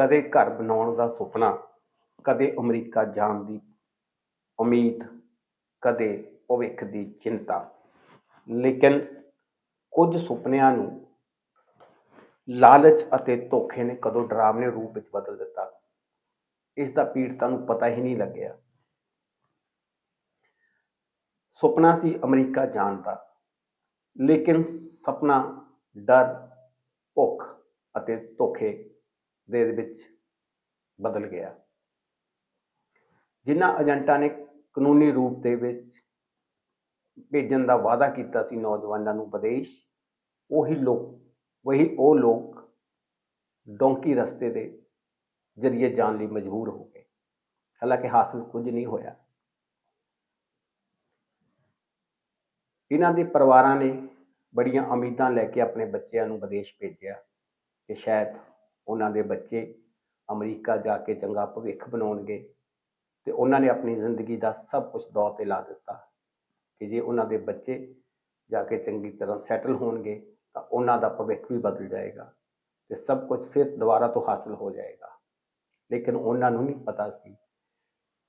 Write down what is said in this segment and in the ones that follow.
ਕਦੇ ਘਰ ਬਣਾਉਣ ਦਾ ਸੁਪਨਾ, ਕਦੇ ਅਮਰੀਕਾ ਜਾਣ ਦੀ ਉਮੀਦ, ਕਦੇ ਭਵਿੱਖ ਦੀ ਚਿੰਤਾ। ਲੇਕਿਨ ਕੁਝ ਸੁਪਨਿਆਂ ਨੂੰ ਲਾਲਚ ਅਤੇ ਧੋਖੇ ਨੇ ਕਦੋਂ ਡਰਾਵਨੇ ਰੂਪ ਵਿੱਚ ਬਦਲ ਦਿੱਤਾ। ਇਸ ਦਾ ਪੀੜਤਾਂ ਨੂੰ ਪਤਾ ਹੀ ਨਹੀਂ ਲੱਗਿਆ। ਸੁਪਨਾ ਸੀ ਅਮਰੀਕਾ ਜਾਣ ਦਾ, ਲੇਕਿਨ ਸੁਪਨਾ ਡਰ, ਭੁੱਖ ਅਤੇ ਧੋਖੇ ਦੇ ਵਿੱਚ ਬਦਲ ਗਿਆ। ਜਿਨ੍ਹਾਂ ਏਜੰਟਾਂ ਨੇ ਕਾਨੂੰਨੀ ਰੂਪ ਦੇ ਵਿੱਚ ਭੇਜਣ ਦਾ ਵਾਅਦਾ ਕੀਤਾ ਸੀ ਨੌਜਵਾਨਾਂ ਨੂੰ ਵਿਦੇਸ਼, ਉਹੀ ਲੋਕ ਉਹੀ ਉਹ ਲੋਕ ਡੋਂਕੀ ਰਸਤੇ ਦੇ ਜ਼ਰੀਏ ਜਾਣ ਲਈ ਮਜਬੂਰ ਹੋ ਗਏ। ਹਾਲਾਂਕਿ ਹਾਸਲ ਕੁਝ ਨਹੀਂ ਹੋਇਆ। ਇਹਨਾਂ ਦੇ ਪਰਿਵਾਰਾਂ ਨੇ ਬੜੀਆਂ ਉਮੀਦਾਂ ਲੈ ਕੇ ਆਪਣੇ ਬੱਚਿਆਂ ਨੂੰ ਵਿਦੇਸ਼ ਭੇਜਿਆ ਕਿ ਸ਼ਾਇਦ ਉਹਨਾਂ ਦੇ ਬੱਚੇ ਅਮਰੀਕਾ ਜਾ ਕੇ ਚੰਗਾ ਭਵਿੱਖ ਬਣਾਉਣਗੇ ਤੇ ਉਹਨਾਂ ਨੇ ਆਪਣੀ ਜ਼ਿੰਦਗੀ ਦਾ ਸਭ ਕੁਝ ਦੌਰ ਤੇ ਲਾ ਦਿੱਤਾ ਕਿ ਜੇ ਉਹਨਾਂ ਦੇ ਬੱਚੇ ਜਾ ਕੇ ਚੰਗੀ ਤਰ੍ਹਾਂ ਸੈਟਲ ਹੋਣਗੇ ਤਾਂ ਉਹਨਾਂ ਦਾ ਭਵਿੱਖ ਵੀ ਬਦਲ ਜਾਏਗਾ ਤੇ ਸਭ ਕੁਝ ਫਿਰ ਦੁਬਾਰਾ ਤੋਂ ਹਾਸਲ ਹੋ ਜਾਏਗਾ। ਲੇਕਿਨ ਉਹਨਾਂ ਨੂੰ ਨਹੀਂ ਪਤਾ ਸੀ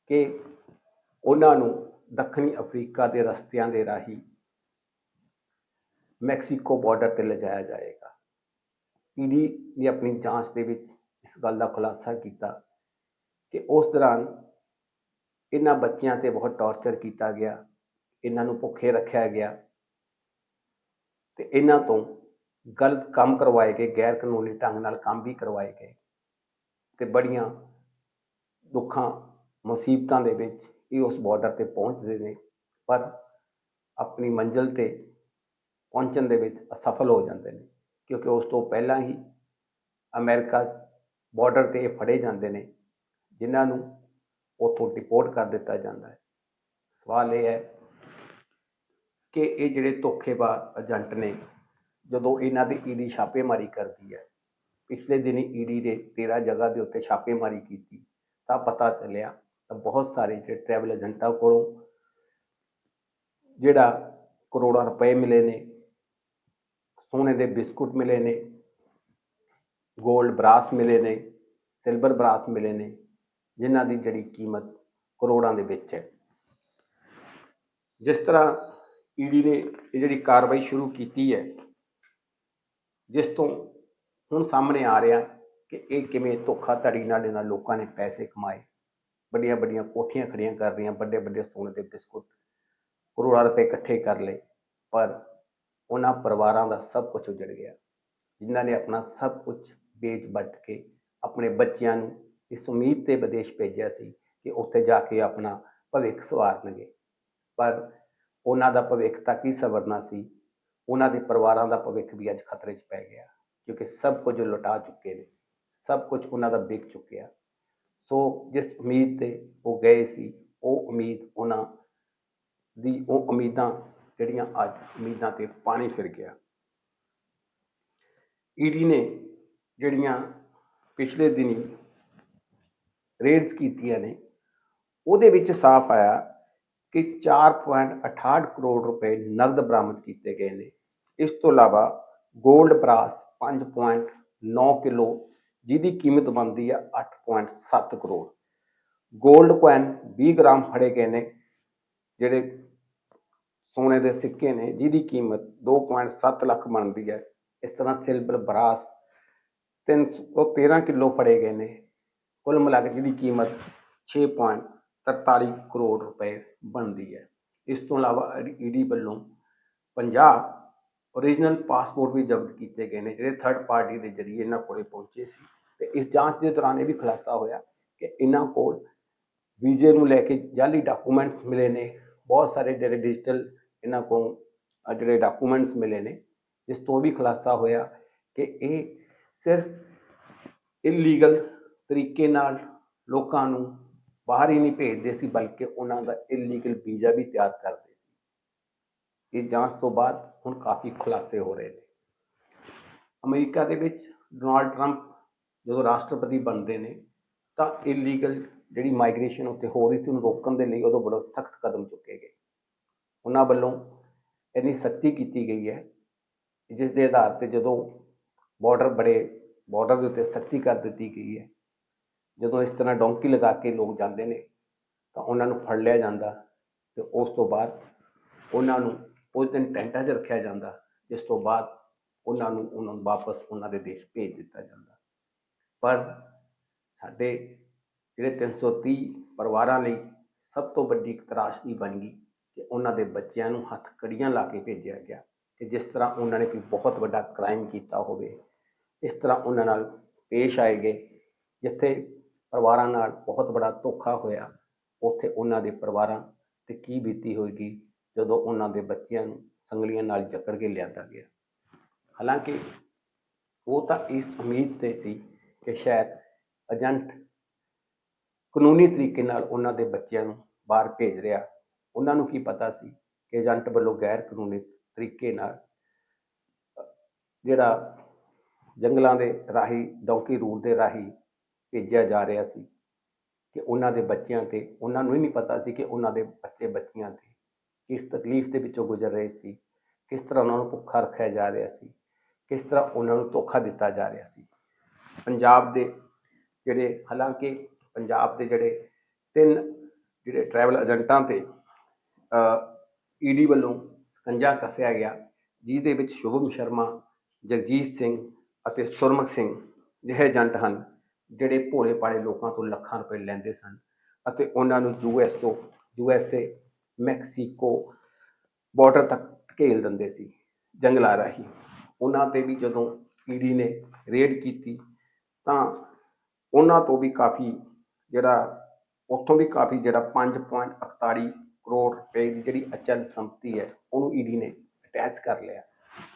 ਕਿ ਉਹਨਾਂ ਨੂੰ ਦੱਖਣੀ ਅਫਰੀਕਾ ਦੇ ਰਸਤਿਆਂ ਦੇ ਰਾਹੀਂ ਮੈਕਸੀਕੋ ਬਾਰਡਰ ਤੇ ਲਿਜਾਇਆ ਜਾਏਗਾ। ਈਡੀ ਨੇ ਆਪਣੀ ਜਾਂਚ ਦੇ ਵਿੱਚ ਇਸ ਗੱਲ ਦਾ ਖੁਲਾਸਾ ਕੀਤਾ ਕਿ ਉਸ ਦੌਰਾਨ ਇਹਨਾਂ ਬੱਚਿਆਂ ਤੇ ਬਹੁਤ ਟੌਰਚਰ ਕੀਤਾ ਗਿਆ, ਇਹਨਾਂ ਨੂੰ ਭੁੱਖੇ ਰੱਖਿਆ ਗਿਆ ਤੇ ਇਹਨਾਂ ਤੋਂ ਗਲਤ ਕੰਮ ਕਰਵਾਏ ਗਏ, ਗੈਰ ਕਾਨੂੰਨੀ ਢੰਗ ਨਾਲ ਕੰਮ ਵੀ ਕਰਵਾਏ ਗਏ ਤੇ ਬੜੀਆਂ ਦੁੱਖਾਂ, ਮੁਸੀਬਤਾਂ ਦੇ ਵਿੱਚ ਇਹ ਉਸ ਬਾਰਡਰ ਤੇ ਪਹੁੰਚਦੇ ਨੇ, ਪਰ ਆਪਣੀ ਮੰਜ਼ਿਲ ਤੇ ਪਹੁੰਚਣ ਦੇ ਵਿੱਚ ਅਸਫਲ ਹੋ ਜਾਂਦੇ ਨੇ। ਕਿਉਂਕਿ ਉਸ ਤੋਂ ਪਹਿਲਾਂ ਹੀ ਅਮਰੀਕਾ ਬਾਰਡਰ ਤੇ ਇਹ ਫੜੇ ਜਾਂਦੇ ਨੇ, ਜਿਨ੍ਹਾਂ ਨੂੰ ਉੱਥੋਂ ਡਿਪੋਰਟ ਕਰ ਦਿੱਤਾ ਜਾਂਦਾ ਹੈ। ਸਵਾਲ ਇਹ ਹੈ ਕਿ ਇਹ ਜਿਹੜੇ ਧੋਖੇਬਾਜ਼ ਏਜੰਟ ਨੇ, ਜਦੋਂ ਇਹਨਾਂ ਦੀ ਈਡੀ ਛਾਪੇਮਾਰੀ ਕਰਦੀ ਹੈ, ਪਿਛਲੇ ਦਿਨੀ ਈਡੀ ਦੇ 13 ਜਗ੍ਹਾ ਦੇ ਉੱਤੇ ਛਾਪੇਮਾਰੀ ਕੀਤੀ, ਤਾਂ ਪਤਾ ਚੱਲਿਆ ਤਾਂ ਬਹੁਤ ਸਾਰੇ ਜਿਹੜੇ ਟਰੈਵਲ ਏਜੰਟਾਂ ਕੋਲੋਂ ਜਿਹੜਾ ਕਰੋੜਾਂ ਰੁਪਏ ਮਿਲੇ ਨੇ ਸੋਨੇ ਦੇ ਬਿਸਕੁਟ ਮਿਲੇ ਨੇ 골ਡ ਬਰਾਸ ਮਿਲੇ ਨੇ ਸਿਲਵਰ ਬਰਾਸ ਮਿਲੇ ਨੇ, ਜਿਨ੍ਹਾਂ ਦੀ ਜਿਹੜੀ ਕੀਮਤ ਕਰੋੜਾਂ ਦੇ ਵਿੱਚ ਹੈ। ਜਿਸ ਤਰ੍ਹਾਂ ਈਡੀ ਨੇ ਇਹ ਜਿਹੜੀ ਕਾਰਵਾਈ ਸ਼ੁਰੂ ਕੀਤੀ ਹੈ, ਜਿਸ ਤੋਂ ਹੁਣ ਸਾਹਮਣੇ ਆ ਰਿਹਾ ਕਿ ਇਹ ਕਿਵੇਂ ਧੋਖਾਧੜੀ ਨਾਲ ਇਹਨਾਂ ਲੋਕਾਂ ਨੇ ਪੈਸੇ ਕਮਾਏ। ਵੱਡੀਆਂ ਵੱਡੀਆਂ ਕੋਠੀਆਂ ਖੜੀਆਂ ਕਰ ਰਹੀਆਂ, ਵੱਡੇ ਵੱਡੇ ਸੋਨੇ ਦੇ ਬਿਸਕੁਟ ਕਰੋੜਾਂ ਰੁਪਏ ਇਕੱਠੇ ਕਰ ਲਏ, ਪਰ ਉਹਨਾਂ ਪਰਿਵਾਰਾਂ ਦਾ ਸਭ ਕੁਝ ਉਜੜ ਗਿਆ। ਜਿਨ੍ਹਾਂ ਨੇ ਆਪਣਾ ਸਭ ਕੁਝ ਵੇਚ ਵੱਟ ਕੇ ਆਪਣੇ ਬੱਚਿਆਂ ਨੂੰ ਇਸ ਉਮੀਦ ਤੇ ਵਿਦੇਸ਼ ਭੇਜਿਆ ਸੀ ਕਿ ਉੱਥੇ ਜਾ ਕੇ ਆਪਣਾ ਭਵਿੱਖ ਸਵਾਰਨਗੇ ਪਰ ਉਹਨਾਂ ਦਾ ਭਵਿੱਖ ਤਾਂ ਕੀ ਸਵਰਨਾ ਸੀ? ਉਹਨਾਂ ਦੇ ਪਰਿਵਾਰਾਂ ਦਾ ਭਵਿੱਖ ਵੀ ਅੱਜ ਖਤਰੇ 'ਚ ਪੈ ਗਿਆ, ਕਿਉਂਕਿ ਸਭ ਕੁਝ ਲੁਟਾ ਚੁੱਕੇ ਨੇ, ਸਭ ਕੁਝ ਉਹਨਾਂ ਦਾ ਵਿਕ ਚੁੱਕਿਆ। ਸੋ ਜਿਸ ਉਮੀਦ ਤੇ ਉਹ ਗਏ ਸੀ, ਉਹ ਉਮੀਦ ਉਹਨਾਂ ਦੀ, ਉਹ ਉਮੀਦਾਂ ਜਿਹੜੀਆਂ ਅੱਜ ਉਮੀਦਾਂ ਤੇ ਪਾਣੀ ਫਿਰ ਗਿਆ। ਈਡੀ ਨੇ ਜਿਹੜੀਆਂ ਪਿਛਲੇ ਦਿਨੀ ਰੇਡਸ ਕੀਤੀਆਂ ਨੇ, ਉਹਦੇ ਵਿੱਚ ਸਾਫ਼ ਆਇਆ ਕਿ 4.68 ਕਰੋੜ ਰੁਪਏ ਨਗਦ ਬਰਾਮਦ ਕੀਤੇ ਗਏ ਨੇ। ਇਸ ਤੋਂ ਇਲਾਵਾ 골ਡ ਬਰਾਸ 5.9 ਕਿਲੋ, ਜਿਹਦੀ ਕੀਮਤ ਬਣਦੀ ਆ 8.7 ਕਰੋੜ। 골ਡ ਕੋਇਨ 20 ਗ੍ਰਾਮ ਫੜੇ ਗਏ ਨੇ, ਜਿਹੜੇ ਸੋਨੇ ਦੇ ਸਿੱਕੇ ਨੇ, ਜਿਹਦੀ ਕੀਮਤ 2.7 ਲੱਖ ਬਣਦੀ ਹੈ। ਇਸ ਤਰ੍ਹਾਂ ਸਿਲਵਰ, ਬਰਾਸ 313 ਕਿਲੋ ਫੜੇ ਗਏ ਨੇ। ਕੁੱਲ ਮਿਲਾ ਕੇ ਜਿਹਦੀ ਕੀਮਤ 6.43 ਕਰੋੜ ਰੁਪਏ ਬਣਦੀ ਹੈ। ਇਸ ਤੋਂ ਇਲਾਵਾ ਈਡੀ ਵੱਲੋਂ 50 ਓਰੀਜਨਲ ਪਾਸਪੋਰਟ ਵੀ ਜ਼ਬਤ ਕੀਤੇ ਗਏ ਨੇ, ਜਿਹੜੇ ਥਰਡ ਪਾਰਟੀ ਦੇ ਜ਼ਰੀਏ ਇਹਨਾਂ ਕੋਲੇ ਪਹੁੰਚੇ ਸੀ। ਤੇ ਇਸ ਜਾਂਚ ਦੇ ਦੌਰਾਨ ਇਹ ਵੀ ਖੁਲਾਸਾ ਹੋਇਆ ਕਿ ਇਹਨਾਂ ਕੋਲ ਵੀਜ਼ੇ ਨੂੰ ਲੈ ਕੇ ਜਾਲੀ ਡਾਕੂਮੈਂਟਸ ਮਿਲੇ ਨੇ। ਬਹੁਤ ਸਾਰੇ ਜਿਹੜੇ ਡਿਜੀਟਲ ਇਹਨਾਂ ਕੋਲ ਜਿਹੜੇ ਡਾਕੂਮੈਂਟਸ ਮਿਲੇ ਨੇ, ਜਿਸ ਤੋਂ ਵੀ ਖੁਲਾਸਾ ਹੋਇਆ ਕਿ ਇਹ ਸਿਰਫ ਇਲੀਗਲ ਤਰੀਕੇ ਨਾਲ ਲੋਕਾਂ ਨੂੰ ਬਾਹਰ ਹੀ ਨਹੀਂ ਭੇਜਦੇ ਸੀ, ਬਲਕਿ ਉਹਨਾਂ ਦਾ ਇਲੀਗਲ ਵੀਜ਼ਾ ਵੀ ਤਿਆਰ ਕਰਦੇ ਸੀ। ਇਹ ਜਾਂਚ ਤੋਂ ਬਾਅਦ ਹੁਣ ਕਾਫੀ ਖੁਲਾਸੇ ਹੋ ਰਹੇ ਨੇ। ਅਮਰੀਕਾ ਦੇ ਵਿੱਚ ਡੋਨਾਲਡ ਟਰੰਪ ਜਦੋਂ ਰਾਸ਼ਟਰਪਤੀ ਬਣਦੇ ਨੇ, ਤਾਂ ਇਲੀਗਲ ਜਿਹੜੀ ਮਾਈਗ੍ਰੇਸ਼ਨ ਉੱਤੇ ਹੋ ਰਹੀ ਸੀ, ਉਹਨੂੰ ਰੋਕਣ ਦੇ ਲਈ ਉਦੋਂ ਬੜਾ ਸਖਤ ਕਦਮ ਚੁੱਕੇ ਗਏ। ਉਹਨਾਂ ਵੱਲੋਂ ਇੰਨੀ ਸਖਤੀ ਕੀਤੀ ਗਈ ਹੈ ਜਿਸ ਦੇ ਆਧਾਰ ਤੇ ਜਦੋਂ ਬਾਰਡਰ ਬੜੇ ਬਾਰਡਰ ਦੇ ਉੱਤੇ ਸਖਤੀ ਕਰ ਦਿੱਤੀ ਗਈ ਹੈ, ਜਦੋਂ ਇਸ ਤਰ੍ਹਾਂ ਡੋਂਕੀ ਲਗਾ ਕੇ ਲੋਕ ਜਾਂਦੇ ਨੇ, ਤਾਂ ਉਹਨਾਂ ਨੂੰ ਫੜ ਲਿਆ ਜਾਂਦਾ ਤੇ ਉਸ ਤੋਂ ਬਾਅਦ ਉਹਨਾਂ ਨੂੰ ਉਸ ਦਿਨ ਟੈਂਟਾਂ 'ਚ ਰੱਖਿਆ ਜਾਂਦਾ, ਜਿਸ ਤੋਂ ਬਾਅਦ ਉਹਨਾਂ ਨੂੰ ਉਹਨਾਂ ਨੂੰ ਵਾਪਸ ਉਹਨਾਂ ਦੇ ਦੇਸ਼ ਭੇਜ ਦਿੱਤਾ ਜਾਂਦਾ। ਪਰ ਸਾਡੇ ਜਿਹੜੇ 330 ਪਰਿਵਾਰਾਂ ਲਈ ਸਭ ਤੋਂ ਵੱਡੀ ਇੱਕ ਤਰਾਸ਼ਦੀ ਬਣ ਗਈ ਕਿ ਉਹਨਾਂ ਦੇ ਬੱਚਿਆਂ ਨੂੰ ਹੱਥ ਕੜੀਆਂ ਲਾ ਕੇ ਭੇਜਿਆ ਗਿਆ ਕਿ ਜਿਸ ਤਰ੍ਹਾਂ ਉਹਨਾਂ ਨੇ ਕੋਈ ਬਹੁਤ ਵੱਡਾ ਕ੍ਰਾਈਮ ਕੀਤਾ ਹੋਵੇ, ਇਸ ਤਰ੍ਹਾਂ ਉਹਨਾਂ ਨਾਲ ਪੇਸ਼ ਆਏ ਗਏ, ਜਿੱਥੇ ਪਰਿਵਾਰਾਂ ਨਾਲ ਬਹੁਤ ਬੜਾ ਧੋਖਾ ਹੋਇਆ, ਉੱਥੇ ਉਹਨਾਂ ਦੇ ਪਰਿਵਾਰਾਂ ਤੇ ਕੀ ਬੀਤੀ ਹੋਏਗੀ ਜਦੋਂ ਉਹਨਾਂ ਦੇ ਬੱਚਿਆਂ ਨੂੰ ਸੰਗਲੀਆਂ ਨਾਲ ਜਕੜ ਕੇ ਲਿਆਂਦਾ ਗਿਆ। ਹਾਲਾਂਕਿ ਉਹ ਤਾਂ ਇਸ ਉਮੀਦ ਤੇ ਸੀ ਕਿ ਸ਼ਾਇਦ ਏਜੰਟ ਕਾਨੂੰਨੀ ਤਰੀਕੇ ਨਾਲ ਉਹਨਾਂ ਦੇ ਬੱਚਿਆਂ ਨੂੰ ਬਾਹਰ ਭੇਜ ਰਿਹਾ ਉਹਨਾਂ ਨੂੰ ਕੀ ਪਤਾ ਸੀ ਕਿ ਏਜੰਟ ਵੱਲੋਂ ਗੈਰ ਕਾਨੂੰਨੀ ਤਰੀਕੇ ਨਾਲ ਜਿਹੜਾ ਜੰਗਲਾਂ ਦੇ ਰਾਹੀਂ, ਡੌਂਕੀ ਰੂਟ ਦੇ ਰਾਹੀਂ ਭੇਜਿਆ ਜਾ ਰਿਹਾ ਸੀ ਕਿ ਉਹਨਾਂ ਦੇ ਬੱਚਿਆਂ ਤੇ, ਉਹਨਾਂ ਨੂੰ ਹੀ ਨਹੀਂ ਪਤਾ ਸੀ ਕਿ ਉਹਨਾਂ ਦੇ ਬੱਚੇ ਬੱਚੀਆਂ ਤੇ ਕਿਸ ਤਕਲੀਫ ਦੇ ਵਿੱਚੋਂ ਗੁਜ਼ਰ ਰਹੇ ਸੀ, ਕਿਸ ਤਰ੍ਹਾਂ ਉਹਨਾਂ ਨੂੰ ਭੁੱਖਾ ਰੱਖਿਆ ਜਾ ਰਿਹਾ ਸੀ, ਕਿਸ ਤਰ੍ਹਾਂ ਉਹਨਾਂ ਨੂੰ ਧੋਖਾ ਦਿੱਤਾ ਜਾ ਰਿਹਾ ਸੀ। ਪੰਜਾਬ ਦੇ ਜਿਹੜੇ, ਹਾਲਾਂਕਿ ਪੰਜਾਬ ਦੇ ਜਿਹੜੇ ਤਿੰਨ ਜਿਹੜੇ ਟਰੈਵਲ ਏਜੰਟਾਂ ਤੇ ਈਡੀ ਵੱਲੋਂ ਸਕੰਜਾ ਕੱਸਿਆ ਗਿਆ, ਜਿਹਦੇ ਵਿੱਚ ਸ਼ੁਭਮ ਸ਼ਰਮਾ, ਜਗਜੀਤ ਸਿੰਘ ਅਤੇ ਸੁਰਮੁਖ ਸਿੰਘ ਜਿਹੇ ਏਜੰਟ ਹਨ, ਜਿਹੜੇ ਭੋਲੇ ਭਾਲੇ ਲੋਕਾਂ ਤੋਂ ਲੱਖਾਂ ਰੁਪਏ ਲੈਂਦੇ ਸਨ ਅਤੇ ਉਹਨਾਂ ਨੂੰ ਯੂਐਸਓ ਯੂਐਸਏ ਮੈਕਸੀਕੋ ਬਾਰਡਰ ਤੱਕ ਘੇਲ ਦਿੰਦੇ ਸੀ, ਜੰਗਲਾਂ ਰਾਹੀਂ। ਉਹਨਾਂ ਤੇ ਵੀ ਜਦੋਂ ਈਡੀ ਨੇ ਰੇਡ ਕੀਤੀ, ਤਾਂ ਉਹਨਾਂ ਤੋਂ ਵੀ ਕਾਫੀ ਜਿਹੜਾ, ਉੱਥੋਂ ਵੀ ਕਾਫੀ ਜਿਹੜਾ 5.41 ਕਰੋੜ ਰੁਪਏ ਦੀ ਜਿਹੜੀ ਅਚਲ ਸੰਪਤੀ ਹੈ, ਉਹਨੂੰ ਈਡੀ ਨੇ ਅਟੈਚ ਕਰ ਲਿਆ।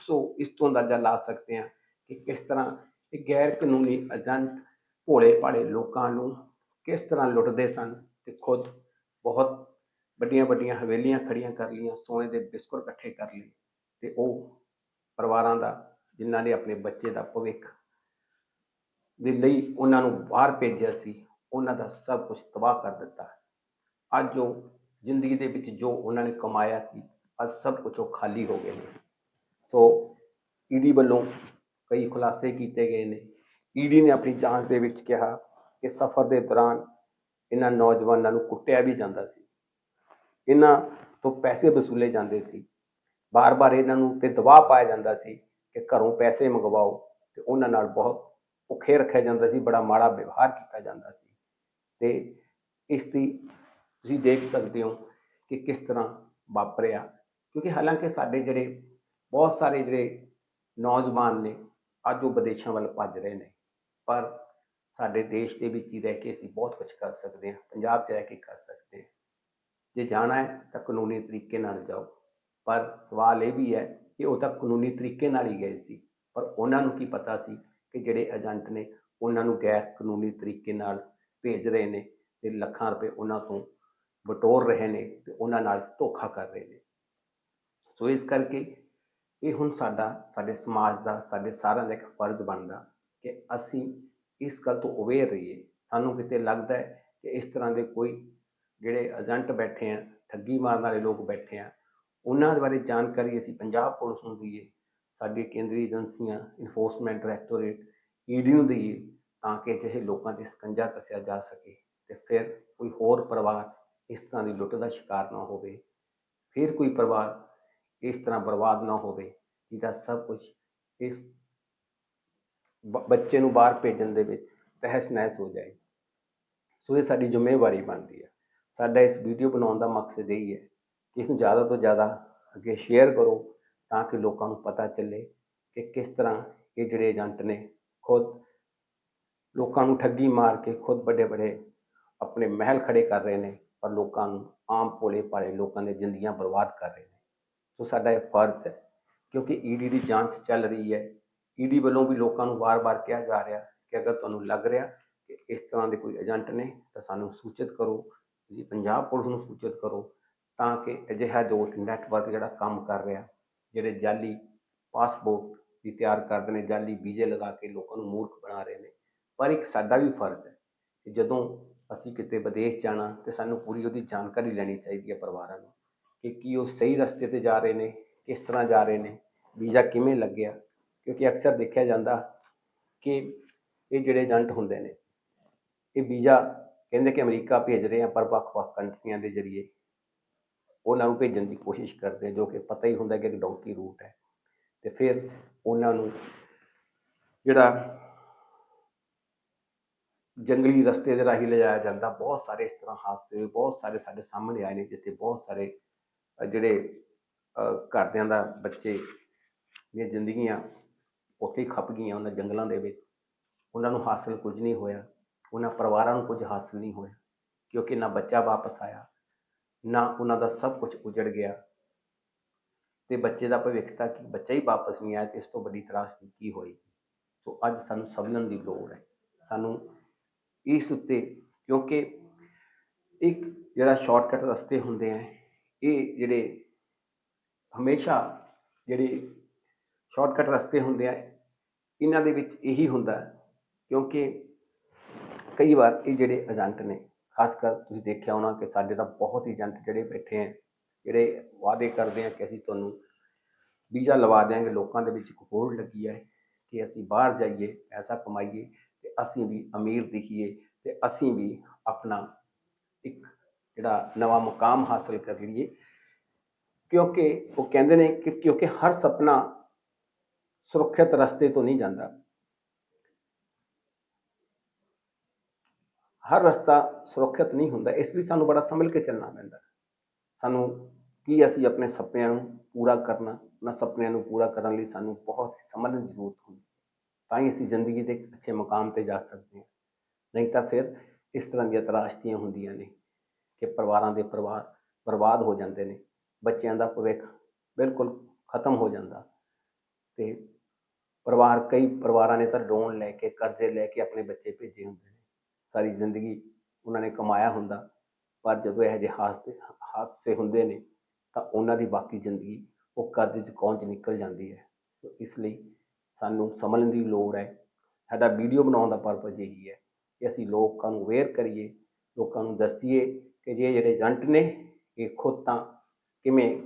ਸੋ ਇਸ ਤੋਂ ਅੰਦਾਜ਼ਾ ਲਾ ਸਕਦੇ ਹਾਂ ਕਿ ਕਿਸ ਤਰ੍ਹਾਂ ਇਹ ਗੈਰ ਕਾਨੂੰਨੀ ਏਜੰਟ ਭੋਲੇ ਭਾਲੇ ਲੋਕਾਂ ਨੂੰ ਕਿਸ ਤਰ੍ਹਾਂ ਲੁੱਟਦੇ ਸਨ ਤੇ ਖੁਦ ਬਹੁਤ ਵੱਡੀਆਂ ਵੱਡੀਆਂ ਹਵੇਲੀਆਂ ਖੜੀਆਂ ਕਰ ਲਈਆਂ, ਸੋਨੇ ਦੇ ਬਿਸਕੁਟ ਇਕੱਠੇ ਕਰ ਲਏ ਤੇ ਉਹ ਪਰਿਵਾਰਾਂ ਦਾ, ਜਿਨ੍ਹਾਂ ਨੇ ਆਪਣੇ ਬੱਚੇ ਦਾ ਭਵਿੱਖ ਦੇ ਲਈ ਉਹਨਾਂ ਨੂੰ ਬਾਹਰ ਭੇਜਿਆ ਸੀ, ਉਹਨਾਂ ਦਾ ਸਭ ਕੁਝ ਤਬਾਹ ਕਰ ਦਿੱਤਾ। ਅੱਜ ਉਹ ਜ਼ਿੰਦਗੀ ਦੇ ਵਿੱਚ ਜੋ ਉਹਨਾਂ ਨੇ ਕਮਾਇਆ ਸੀ ਅੱਜ ਸਭ ਕੁਝ ਉਹ ਖਾਲੀ ਹੋ ਗਏ ਨੇ। ਸੋ ਈਡੀ ਵੱਲੋਂ ਕਈ ਖੁਲਾਸੇ ਕੀਤੇ ਗਏ ਨੇ। ਈਡੀ ਨੇ ਆਪਣੀ ਜਾਂਚ ਦੇ ਵਿੱਚ ਕਿਹਾ ਕਿ ਸਫ਼ਰ ਦੇ ਦੌਰਾਨ ਇਹਨਾਂ ਨੌਜਵਾਨਾਂ ਨੂੰ ਕੁੱਟਿਆ ਵੀ ਜਾਂਦਾ ਸੀ। ਇਹਨਾਂ ਤੋਂ ਪੈਸੇ ਵਸੂਲੇ ਜਾਂਦੇ ਸੀ। ਬਾਰ-ਬਾਰ ਇਹਨਾਂ ਨੂੰ ਤੇ ਦਬਾਅ ਪਾਇਆ ਜਾਂਦਾ ਸੀ ਕਿ ਘਰੋਂ ਪੈਸੇ ਮੰਗਵਾਓ ਤੇ ਉਹਨਾਂ ਨਾਲ ਬਹੁਤ ਭੁੱਖੇ ਰੱਖਿਆ ਜਾਂਦਾ ਸੀ, ਬੜਾ ਮਾੜਾ ਵਿਵਹਾਰ ਕੀਤਾ ਜਾਂਦਾ ਸੀ। ਤੇ ਇਸ ਦੀ ਤੁਸੀਂ ਦੇਖ ਸਕਦੇ ਹੋ ਕਿ ਕਿਸ ਤਰ੍ਹਾਂ ਵਾਪਰਿਆ। ਕਿਉਂਕਿ ਹਾਲਾਂਕਿ ਸਾਡੇ ਜਿਹੜੇ ਬਹੁਤ ਸਾਰੇ ਜਿਹੜੇ ਨੌਜਵਾਨ ਨੇ, ਅੱਜ ਉਹ ਵਿਦੇਸ਼ਾਂ ਵੱਲ ਭੱਜ ਰਹੇ ਨੇ। ਪਰ ਸਾਡੇ ਦੇਸ਼ ਦੇ ਵਿੱਚ ਹੀ ਰਹਿ ਕੇ ਅਸੀਂ ਬਹੁਤ ਕੁਝ ਕਰ ਸਕਦੇ ਹਾਂ। ਪੰਜਾਬ 'ਚ ਰਹਿ ਕੇ ਕਰ ਸਕਦੇ ਹਾਂ। ਜੇ ਜਾਣਾ ਹੈ ਤਾਂ ਕਾਨੂੰਨੀ ਤਰੀਕੇ ਨਾਲ ਜਾਓ। ਪਰ ਸਵਾਲ ਇਹ ਵੀ ਹੈ ਕਿ ਉਹ ਤਾਂ ਕਾਨੂੰਨੀ ਤਰੀਕੇ ਨਾਲ ਹੀ ਗਏ ਸੀ। ਪਰ ਉਹਨਾਂ ਨੂੰ ਕੀ ਪਤਾ ਸੀ ਕਿ ਜਿਹੜੇ ਏਜੰਟ ਨੇ ਉਹਨਾਂ ਨੂੰ ਗੈਰ ਕਾਨੂੰਨੀ ਤਰੀਕੇ ਨਾਲ ਭੇਜ ਰਹੇ ਨੇ ਤੇ ਲੱਖਾਂ ਰੁਪਏ ਉਹਨਾਂ ਤੋਂ ਬਟੋਰ ਰਹੇ ਨੇ ਤੇ ਉਹਨਾਂ ਨਾਲ ਧੋਖਾ ਕਰ ਰਹੇ ਨੇ। ਸੋ ਇਸ ਕਰਕੇ ਇਹ ਹੁਣ ਸਾਡਾ, ਸਾਡੇ ਸਮਾਜ ਦਾ, ਸਾਡੇ ਸਾਰਿਆਂ ਦਾ ਇੱਕ ਫਰਜ਼ ਬਣਦਾ ਕਿ ਅਸੀਂ ਇਸ ਗੱਲ ਤੋਂ ਅਵੇਅਰ ਰਹੀਏ। ਸਾਨੂੰ ਕਿਤੇ ਲੱਗਦਾ ਹੈ ਕਿ ਇਸ ਤਰ੍ਹਾਂ ਦੇ ਕੋਈ ਜਿਹੜੇ ਏਜੰਟ ਬੈਠੇ ਆ, ਠੱਗੀ ਮਾਰਨ ਵਾਲੇ ਲੋਕ ਬੈਠੇ ਆ, ਉਹਨਾਂ ਦੇ ਬਾਰੇ ਜਾਣਕਾਰੀ ਅਸੀਂ ਪੰਜਾਬ ਪੁਲਿਸ ਨੂੰ ਦਈਏ, ਸਾਡੀ ਕੇਂਦਰੀ ਏਜੰਸੀਆਂ ਇਨਫੋਰਸਮੈਂਟ ਡਾਇਰੈਕਟੋਰੇਟ ਈਡੀ ਨੂੰ ਦਈਏ ਤਾਂ ਕਿ ਅਜਿਹੇ ਲੋਕਾਂ ਤੇ ਸਕੰਜਾ ਕੱਸਿਆ ਜਾ ਸਕੇ ਤੇ ਫਿਰ ਕੋਈ ਹੋਰ ਪਰਿਵਾਰ ਇਸ ਤਰ੍ਹਾਂ ਦੀ ਲੁੱਟ ਦਾ ਸ਼ਿਕਾਰ ਨਾ ਹੋਵੇ, ਫਿਰ ਕੋਈ ਪਰਿਵਾਰ ਇਸ ਤਰ੍ਹਾਂ ਬਰਬਾਦ ਨਾ ਹੋਵੇ, ਜਿਹਦਾ ਸਭ ਕੁਝ ਇਸ ਬ- ਬੱਚੇ ਨੂੰ ਬਾਹਰ ਭੇਜਣ ਦੇ ਵਿੱਚ ਤਹਿਸ ਨਹਿਸ ਹੋ ਜਾਏ। ਸੋ ਇਹ ਸਾਡੀ ਜ਼ਿੰਮੇਵਾਰੀ ਬਣਦੀ ਹੈ ਸਾਡਾ ਇਸ ਵੀਡੀਓ ਬਣਾਉਣ ਦਾ ਮਕਸਦ ਇਹੀ ਹੈ ਕਿ ਇਸ ਨੂੰ ਜ਼ਿਆਦਾ ਤੋਂ ਜ਼ਿਆਦਾ ਅੱਗੇ ਸ਼ੇਅਰ ਕਰੋ ਤਾਂ ਕਿ ਲੋਕਾਂ ਨੂੰ ਪਤਾ ਚੱਲੇ ਕਿ ਕਿਸ ਤਰ੍ਹਾਂ ਇਹ ਜਿਹੜੇ ਏਜੰਟ ਨੇ ਖੁਦ ਲੋਕਾਂ ਨੂੰ ਠੱਗੀ ਮਾਰ ਕੇ ਖੁਦ ਵੱਡੇ ਵੱਡੇ ਆਪਣੇ ਮਹਿਲ ਖੜੇ ਕਰ ਰਹੇ ਨੇ। ਪਰ ਲੋਕਾਂ ਨੂੰ ਆਮ ਭੋਲੇ ਭਾਲੇ ਲੋਕਾਂ ਦੀਆਂ ਜ਼ਿੰਦਗੀਆਂ ਬਰਬਾਦ ਕਰ ਰਹੇ ਨੇ। ਸੋ ਸਾਡਾ ਇਹ ਫਰਜ਼ ਹੈ ਕਿਉਂਕਿ ਈਡੀ ਦੀ ਜਾਂਚ ਚੱਲ ਰਹੀ ਹੈ। ਈਡੀ ਵੱਲੋਂ ਵੀ ਲੋਕਾਂ ਨੂੰ ਵਾਰ-ਵਾਰ ਕਿਹਾ ਜਾ ਰਿਹਾ ਕਿ ਅਗਰ ਤੁਹਾਨੂੰ ਲੱਗ ਰਿਹਾ ਕਿ ਇਸ ਤਰ੍ਹਾਂ ਦੇ ਕੋਈ ਏਜੰਟ ਨੇ ਤਾਂ ਸਾਨੂੰ ਸੂਚਿਤ ਕਰੋ। ਤੁਸੀਂ ਪੰਜਾਬ ਪੁਲਿਸ ਨੂੰ ਸੂਚਿਤ ਕਰੋ ਤਾਂ ਕਿ ਅਜਿਹਾ ਜੋ ਨੈਟਵਰਕ ਜਿਹੜਾ ਕੰਮ ਕਰ ਰਿਹਾ, ਜਿਹੜੇ ਜਾਲੀ ਪਾਸਪੋਰਟ ਵੀ ਤਿਆਰ ਕਰਦੇ ਨੇ, ਜਾਲੀ ਵੀਜ਼ੇ ਲਗਾ ਕੇ ਲੋਕਾਂ ਨੂੰ ਮੂਰਖ ਬਣਾ ਰਹੇ ਨੇ। ਪਰ ਇੱਕ ਸਾਡਾ ਵੀ ਫਰਜ਼ ਹੈ ਕਿ ਜਦੋਂ ਅਸੀਂ ਕਿਤੇ ਵਿਦੇਸ਼ ਜਾਣਾ ਤੇ ਸਾਨੂੰ ਪੂਰੀ ਉਹਦੀ ਜਾਣਕਾਰੀ ਲੈਣੀ ਚਾਹੀਦੀ ਹੈ ਪਰਿਵਾਰਾਂ ਨੂੰ ਕਿ ਕੀ ਉਹ ਸਹੀ ਰਸਤੇ ਤੇ ਜਾ ਰਹੇ ਨੇ, ਕਿਸ ਤਰ੍ਹਾਂ ਜਾ ਰਹੇ ਨੇ, ਵੀਜ਼ਾ ਕਿਵੇਂ ਲੱਗਿਆ? ਕਿਉਂਕਿ ਅਕਸਰ ਦੇਖਿਆ ਜਾਂਦਾ ਕਿ ਇਹ ਜਿਹੜੇ ਏਜੰਟ ਹੁੰਦੇ ਨੇ, ਇਹ ਵੀਜ਼ਾ ਕਹਿੰਦੇ ਕਿ ਅਮਰੀਕਾ ਭੇਜ ਰਹੇ ਆ, ਪਰ ਵੱਖ-ਵੱਖ ਕੰਟਰੀਆਂ ਦੇ ਜ਼ਰੀਏ ਉਹਨਾਂ ਨੂੰ ਭੇਜਣ ਦੀ ਕੋਸ਼ਿਸ਼ ਕਰਦੇ ਜੋ ਕਿ ਪਤਾ ਹੀ ਹੁੰਦਾ ਕਿ ਇੱਕ ਡੌਂਕੀ ਰੂਟ ਹੈ। ਤੇ ਫਿਰ ਉਹਨਾਂ ਨੂੰ ਜਿਹੜਾ ਜੰਗਲੀ ਰਸਤੇ ਦੇ ਰਾਹੀਂ ਲਿਜਾਇਆ ਜਾਂਦਾ। ਬਹੁਤ ਸਾਰੇ ਇਸ ਤਰ੍ਹਾਂ ਹਾਦਸੇ, ਬਹੁਤ ਸਾਰੇ ਸਾਡੇ ਸਾਹਮਣੇ ਆਏ ਨੇ, ਜਿੱਥੇ ਬਹੁਤ ਸਾਰੇ ਜਿਹੜੇ ਘਰਦਿਆਂ ਦਾ ਬੱਚੇ ਦੀਆਂ ਜ਼ਿੰਦਗੀਆਂ ਉੱਥੇ ਹੀ ਖੱਪ ਗਈਆਂ ਉਹਨਾਂ ਜੰਗਲਾਂ ਦੇ ਵਿੱਚ। ਉਹਨਾਂ ਨੂੰ ਹਾਸਲ ਕੁਝ ਨਹੀਂ ਹੋਇਆ। ਉਹਨਾਂ ਪਰਿਵਾਰਾਂ ਨੂੰ ਕੁਝ ਹਾਸਲ ਨਹੀਂ ਹੋਇਆ, ਕਿਉਂਕਿ ਨਾ ਬੱਚਾ ਵਾਪਸ ਆਇਆ, ਨਾ ਉਹਨਾਂ ਦਾ ਸਭ ਕੁਝ ਉਜੜ ਗਿਆ। ਤੇ ਬੱਚੇ ਦਾ ਭਵਿੱਖ ਤਾਂ ਕਿ ਬੱਚਾ ਹੀ ਵਾਪਸ ਨਹੀਂ ਆਇਆ ਤੇ ਇਸ ਤੋਂ ਵੱਡੀ ਤਰਾਸਦੀ ਕੀ ਹੋਈ ਸੋ ਅੱਜ ਸਾਨੂੰ ਸਮਝਣ ਦੀ ਲੋੜ ਹੈ। ਸਾਨੂੰ ਇਸ ਉੱਤੇ, ਕਿਉਂਕਿ ਇੱਕ ਜਿਹੜਾ ਸ਼ਾਰਟਕਟ ਰਸਤੇ ਹੁੰਦੇ ਆ, ਇਹ ਜਿਹੜੇ ਹਮੇਸ਼ਾ ਜਿਹੜੇ ਸ਼ਾਰਟਕਟ ਰਸਤੇ ਹੁੰਦੇ ਆ, ਇਹਨਾਂ ਦੇ ਵਿੱਚ ਇਹੀ ਹੁੰਦਾ, ਕਿਉਂਕਿ ਕਈ ਵਾਰ ਇਹ ਜਿਹੜੇ ਏਜੰਟ ਨੇ ਖਾਸ ਕਰ ਤੁਸੀਂ ਦੇਖਿਆ ਹੋਣਾ ਕਿ ਸਾਡੇ ਤਾਂ ਬਹੁਤ ਹੀ ਏਜੰਟ ਜਿਹੜੇ ਬੈਠੇ ਆ, ਜਿਹੜੇ ਵਾਅਦੇ ਕਰਦੇ ਆ ਕਿ ਅਸੀਂ ਤੁਹਾਨੂੰ ਵੀਜ਼ਾ ਲਵਾ ਦਿਆਂਗੇ, ਲੋਕਾਂ ਦੇ ਵਿੱਚ ਇੱਕ ਹੋੜ ਲੱਗੀ ਹੈ ਕਿ ਅਸੀਂ ਬਾਹਰ ਜਾਈਏ, ਪੈਸਾ ਕਮਾਈਏ ਤੇ ਅਸੀਂ ਵੀ ਅਮੀਰ ਦਿਖੀਏ ਤੇ ਅਸੀਂ ਵੀ ਆਪਣਾ ਇੱਕ ਜਿਹੜਾ ਨਵਾਂ ਮੁਕਾਮ ਹਾਸਲ ਕਰ ਲਈਏ। ਕਿਉਂਕਿ ਉਹ ਕਹਿੰਦੇ ਨੇ ਕਿ ਕਿਉਂਕਿ ਹਰ ਸੁਪਨਾ ਸੁਰੱਖਿਅਤ ਰਸਤੇ ਤੋਂ ਨਹੀਂ ਜਾਂਦਾ। ਹਰ ਰਸਤਾ ਸੁਰੱਖਿਅਤ ਨਹੀਂ ਹੁੰਦਾ, ਇਸ ਲਈ ਸਾਨੂੰ ਬੜਾ ਸੰਭਲ ਕੇ ਚੱਲਣਾ ਪੈਂਦਾ। ਸਾਨੂੰ ਕੀ ਅਸੀਂ ਆਪਣੇ ਸੁਪਨਿਆਂ ਨੂੰ ਪੂਰਾ ਕਰਨਾ, ਉਹਨਾਂ ਸੁਪਨਿਆਂ ਨੂੰ ਪੂਰਾ ਕਰਨ ਲਈ ਸਾਨੂੰ ਬਹੁਤ ਸਮਝਣ ਦੀ ਜ਼ਰੂਰਤ ਹੁੰਦੀ। ਤਾਂ ਹੀ ਅਸੀਂ ਜ਼ਿੰਦਗੀ ਦੇ ਇੱਕ ਅੱਛੇ ਮੁਕਾਮ ਤੇ ਜਾ ਸਕਦੇ ਹਾਂ। ਨਹੀਂ ਤਾਂ ਫਿਰ ਇਸ ਤਰ੍ਹਾਂ ਦੀਆਂ ਤਰਾਸ਼ਤੀਆਂ ਹੁੰਦੀਆਂ ਨੇ ਕਿ ਪਰਿਵਾਰਾਂ ਦੇ ਪਰਿਵਾਰ ਬਰਬਾਦ ਹੋ ਜਾਂਦੇ ਨੇ, ਬੱਚਿਆਂ ਦਾ ਭਵਿੱਖ ਬਿਲਕੁਲ ਖਤਮ ਹੋ ਜਾਂਦਾ ਤੇ ਪਰਿਵਾਰ, ਕਈ ਪਰਿਵਾਰਾਂ ਨੇ ਤਾਂ ਲੋਨ ਲੈ ਕੇ, ਕਰਜ਼ੇ ਲੈ ਕੇ ਆਪਣੇ ਬੱਚੇ ਭੇਜੇ ਹੁੰਦੇ ਨੇ। ਸਾਰੀ ਜ਼ਿੰਦਗੀ ਉਹਨਾਂ ਨੇ ਕਮਾਇਆ ਹੁੰਦਾ, ਪਰ ਜਦੋਂ ਇਹੋ ਜਿਹੇ ਹਾਦਸੇ ਹਾਦਸੇ ਹੁੰਦੇ ਨੇ ਤਾਂ ਉਹਨਾਂ ਦੀ ਬਾਕੀ ਜ਼ਿੰਦਗੀ ਉਹ ਕਰਜ਼ੇ 'ਚ ਕੌਂਚ ਨਿਕਲ ਜਾਂਦੀ ਹੈ। ਸੋ ਇਸ ਲਈ ਸਾਨੂੰ ਸਮਝਣ ਦੀ ਲੋੜ ਹੈ। ਸਾਡਾ ਵੀਡੀਓ ਬਣਾਉਣ ਦਾ ਪਰਪਸ ਇਹੀ ਹੈ ਕਿ ਅਸੀਂ ਲੋਕਾਂ ਨੂੰ ਅਵੇਅਰ ਕਰੀਏ, ਲੋਕਾਂ ਨੂੰ ਦੱਸੀਏ ਕਿ ਜੇ ਜਿਹੜੇ ਏਜੰਟ ਨੇ, ਇਹ ਖੁਦ ਤਾਂ ਕਿਵੇਂ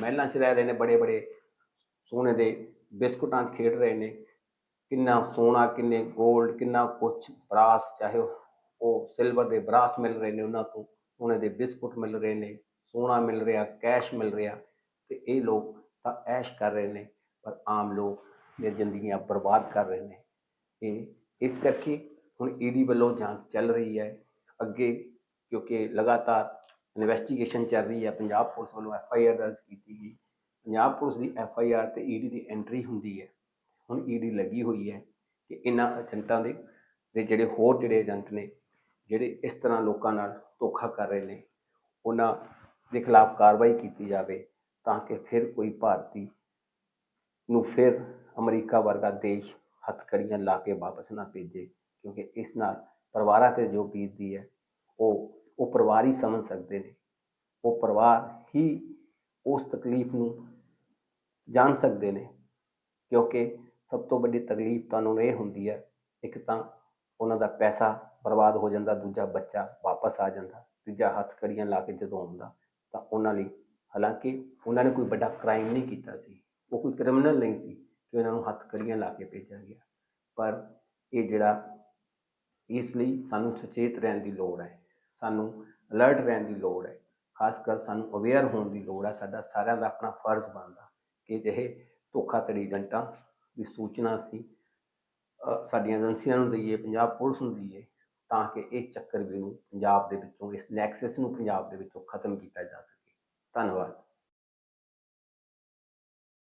ਮਹਿਲਾਂ 'ਚ ਰਹਿ ਰਹੇ ਨੇ ਬੜੇ ਬੜੇ ਸੋਨੇ ਦੇ ਬਿਸਕੁਟਾਂ 'ਚ ਖੇਡ ਰਹੇ ਨੇ, ਕਿੰਨਾ ਸੋਨਾ ਕਿੰਨੇ 골ਡ ਕਿੰਨਾ ਕੁਛ ਬਰਾਸ ਚਾਹੇ ਉਹ- ਸਿਲਵਰ ਦੇ ਬਰਾਸ ਮਿਲ ਰਹੇ ਨੇ ਉਹਨਾਂ ਤੋਂ ਸੋਨੇ ਦੇ ਬਿਸਕੁਟ ਮਿਲ ਰਹੇ ਨੇ ਸੋਨਾ ਮਿਲ ਰਿਹਾ ਕੈਸ਼ ਮਿਲ ਰਿਹਾ ਤੇ ਇਹ ਲੋਕ ਤਾਂ ਐਸ਼ ਕਰ ਰਹੇ ਨੇ, ਪਰ ਆਮ ਲੋਕ ਦੀਆਂ ਜ਼ਿੰਦਗੀਆਂ ਬਰਬਾਦ ਕਰ ਰਹੇ ਨੇ। ਇਹ, ਇਸ ਕਰਕੇ ਹੁਣ ਈਡੀ ਵੱਲੋਂ ਜਾਂਚ ਚੱਲ ਰਹੀ ਹੈ। ਅੱਗੇ ਕਿਉਂਕਿ ਲਗਾਤਾਰ ਇਨਵੈਸਟੀਗੇਸ਼ਨ ਚੱਲ ਰਹੀ ਹੈ। ਪੰਜਾਬ ਪੁਲਿਸ ਵੱਲੋਂ ਐਫ ਆਈ ਆਰ ਦਰਜ ਕੀਤੀ ਗਈ। ਪੰਜਾਬ ਪੁਲਿਸ ਦੀ ਐਫ ਆਈ ਆਰ ਤੇ ਈਡੀ ਦੀ ਐਂਟਰੀ ਹੁੰਦੀ ਹੈ। ਹੁਣ ਈਡੀ ਲੱਗੀ ਹੋਈ ਹੈ ਕਿ ਇਹਨਾਂ ਏਜੰਟਾਂ ਦੇ ਦੇ ਜਿਹੜੇ ਹੋਰ ਜਿਹੜੇ ਏਜੰਟ ਨੇ, ਜਿਹੜੇ ਇਸ ਤਰ੍ਹਾਂ ਲੋਕਾਂ ਨਾਲ ਧੋਖਾ ਕਰ ਰਹੇ ਨੇ, ਉਹਨਾਂ ਦੇ ਖਿਲਾਫ ਕਾਰਵਾਈ ਕੀਤੀ ਜਾਵੇ ਤਾਂ ਕਿ ਫਿਰ ਕੋਈ ਭਾਰਤੀ ਨੂੰ ਫਿਰ ਅਮਰੀਕਾ ਵਰਗਾ ਦੇਸ਼ ਹੱਥਕੜੀਆਂ ਲਾ ਕੇ ਵਾਪਸ ਨਾ ਭੇਜੇ, ਕਿਉਂਕਿ ਇਸ ਨਾਲ ਪਰਿਵਾਰਾਂ ਤੇ ਜੋ ਬੀਤਦੀ ਹੈ, ਉਹ ਉਹ ਪਰਿਵਾਰ ਹੀ ਸਮਝ ਸਕਦੇ ਨੇ। ਉਹ ਪਰਿਵਾਰ ਹੀ ਉਸ ਤਕਲੀਫ ਨੂੰ ਜਾਣ ਸਕਦੇ ਨੇ, ਕਿਉਂਕਿ ਸਭ ਤੋਂ ਵੱਡੀ ਤਕਲੀਫ ਤੁਹਾਨੂੰ ਇਹ ਹੁੰਦੀ ਹੈ, ਇੱਕ ਤਾਂ ਉਹਨਾਂ ਦਾ ਪੈਸਾ ਬਰਬਾਦ ਹੋ ਜਾਂਦਾ, ਦੂਜਾ ਬੱਚਾ ਵਾਪਸ ਆ ਜਾਂਦਾ, ਤੀਜਾ ਹੱਥ ਕੜੀਆਂ ਲਾ ਕੇ ਜਦੋਂ ਆਉਂਦਾ, ਤਾਂ ਉਹਨਾਂ ਲਈ ਹਾਲਾਂਕਿ ਉਹਨਾਂ ਨੇ ਕੋਈ ਵੱਡਾ ਕ੍ਰਾਈਮ ਨਹੀਂ ਕੀਤਾ ਸੀ, ਉਹ ਕੋਈ ਕ੍ਰਿਮੀਨਲ ਨਹੀਂ ਸੀ। ਕਿ ਉਹਨਾਂ ਨੂੰ ਹੱਥਕੜੀਆਂ ਲਾ ਕੇ ਭੇਜਿਆ ਗਿਆ। ਪਰ ਇਹ ਜਿਹੜਾ ਇਸ ਲਈ ਸਾਨੂੰ ਸੁਚੇਤ ਰਹਿਣ ਦੀ ਲੋੜ ਹੈ, ਸਾਨੂੰ ਅਲਰਟ ਰਹਿਣ ਦੀ ਲੋੜ ਹੈ, ਖਾਸ ਕਰ ਸਾਨੂੰ ਅਵੇਅਰ ਹੋਣ ਦੀ ਲੋੜ ਹੈ, ਸਾਡਾ ਸਾਰਿਆਂ ਦਾ ਆਪਣਾ ਫਰਜ਼ ਬਣਦਾ ਕਿ ਜਿਹੇ ਧੋਖਾਧੜੀ ਏਜੰਟਾਂ ਦੀ ਸੂਚਨਾ ਅਸੀਂ ਸਾਡੀਆਂ ਏਜੰਸੀਆਂ ਨੂੰ ਦਈਏ, ਪੰਜਾਬ ਪੁਲਿਸ ਨੂੰ ਦਈਏ, ਤਾਂ ਕਿ ਇਹ ਚੱਕਰ ਵੀ ਨੂੰ ਪੰਜਾਬ ਦੇ ਵਿੱਚੋਂ, ਇਸ ਨੈਕਸਸ ਨੂੰ ਪੰਜਾਬ ਦੇ ਵਿੱਚੋਂ ਖਤਮ ਕੀਤਾ ਜਾ ਸਕੇ। ਧੰਨਵਾਦ।